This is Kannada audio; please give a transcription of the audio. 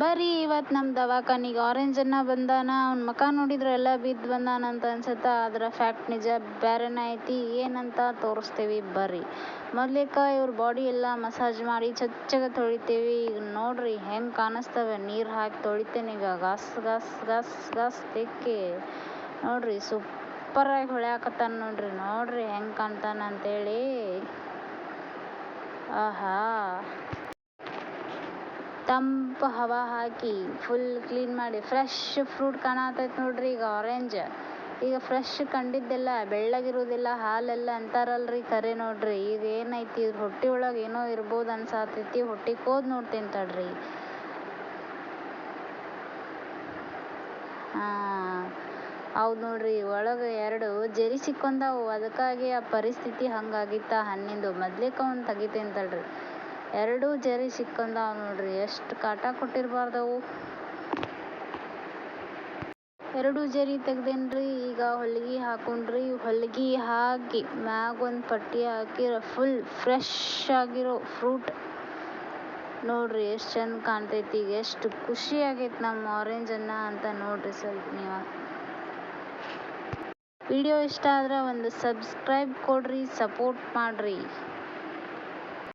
ಬರ್ರಿ ಇವತ್ತು ನಮ್ಮ ದವಾಖಾನಿಗೆ ಆರೆಂಜ್ ಅನ್ನ ಬಂದಾನ, ಅವ್ನ ಮುಖ ನೋಡಿದ್ರೆ ಎಲ್ಲ ಬಿದ್ದು ಬಂದಾನ ಅಂತ ಅನ್ಸುತ್ತೆ ಆದ್ರೆ ಫ್ಯಾಕ್ಟ್ ನಿಜ ಬೇರೆನೇ ಐತಿ, ಏನಂತ ತೋರಿಸ್ತೀವಿ ಬರ್ರಿ ಮೊದ್ಲಿಕ ಇವ್ರ ಬಾಡಿ ಎಲ್ಲ ಮಸಾಜ್ ಮಾಡಿ ಚಚ್ಚಗೆ ತೊಳಿತೀವಿ, ಈಗ ನೋಡ್ರಿ ಹೆಂಗೆ ಕಾಣಿಸ್ತವೆ, ನೀರು ಹಾಕಿ ತೊಳಿತೇನೆ, ಈಗ ಗಸ್ ಗಸ್ ಗಸ್ ಗಸ್ ತಿಕ್ಕಿ. ನೋಡ್ರಿ ಸೂಪರಾಗಿ ಹೊಳ್ಯಾಕತ್ತಾನ ನೋಡ್ರಿ ನೋಡ್ರಿ ಹೆಂಗೆ ಕಾಣ್ತಾನ ಅಂತೇಳಿ ಆಹಾ. ತಂಪು ಹವಾ ಹಾಕಿ ಫುಲ್ ಕ್ಲೀನ್ ಮಾಡಿ ಫ್ರೆಶ್ ಫ್ರೂಟ್ ಕಾಣತೈತೆ ನೋಡ್ರಿ ಈಗ ಆರೆಂಜ್ ಈಗ ಫ್ರೆಶ್ ಕಂಡಿದ್ದೆಲ್ಲ, ಬೆಳ್ಳಗಿರೋದಿಲ್ಲ, ಹಾಲೆಲ್ಲ ಅಂತಾರಲ್ರಿ ಕರೆ ನೋಡ್ರಿ. ಈಗ ಏನೈತಿ ಇದ್ರ ಹೊಟ್ಟೆ ಒಳಗೆ ಏನೋ ಇರ್ಬೋದು ಅನ್ಸಾತೈತಿ, ಹೊಟ್ಟೆ ಕೋದ್ ನೋಡ್ತೀನಿ ತಡ್ರಿ. ಹಾಂ, ಹೌದು ನೋಡ್ರಿ, ಒಳಗೆ ಎರಡು ಜರಿ ಸಿಕ್ಕೊಂಡವು ಅದಕ್ಕಾಗಿ ಆ ಪರಿಸ್ಥಿತಿ ಹಂಗಾಗಿತ್ತ ಹಣ್ಣಿಂದು. ಮೊದ್ಲಿಕ ಒಂದು ತೆಗಿತೀನಿ ತಡ್ರಿ. ಎರಡೂ ಜರಿ ಸಿಕ್ಕಂದಾವ ನೋಡ್ರಿ. ಎಷ್ಟು ಕಾಟ ಕೊಟ್ಟಿರ್ಬಾರ್ದವು. ಎರಡು ಜರಿ ತೆಗ್ದೇನ್ರಿ. ಈಗ ಹೊಲಿಗೆ ಹಾಕೊಂಡ್ರಿ. ಹೊಲಿಗೆ ಹಾಕಿ ಮ್ಯಾಗ ಒಂದು ಪಟ್ಟಿ ಹಾಕಿರ ಫುಲ್ ಫ್ರೆಶ್ ಆಗಿರೋ ಫ್ರೂಟ್ ನೋಡ್ರಿ ಎಷ್ಟು ಚಂದ ಕಾಣ್ತೈತಿ. ಈಗ ಎಷ್ಟು ಖುಷಿ ಆಗೈತೆ ನಮ್ಮ ಆರೆಂಜ್ ಅನ್ನ ಅಂತ ನೋಡ್ರಿ ಸ್ವಲ್ಪ ನೀವು. ವಿಡಿಯೋ ಇಷ್ಟ ಆದ್ರೆ ಒಂದು ಸಬ್ಸ್ಕ್ರೈಬ್ ಕೊಡ್ರಿ ಸಪೋರ್ಟ್ ಮಾಡ್ರಿ.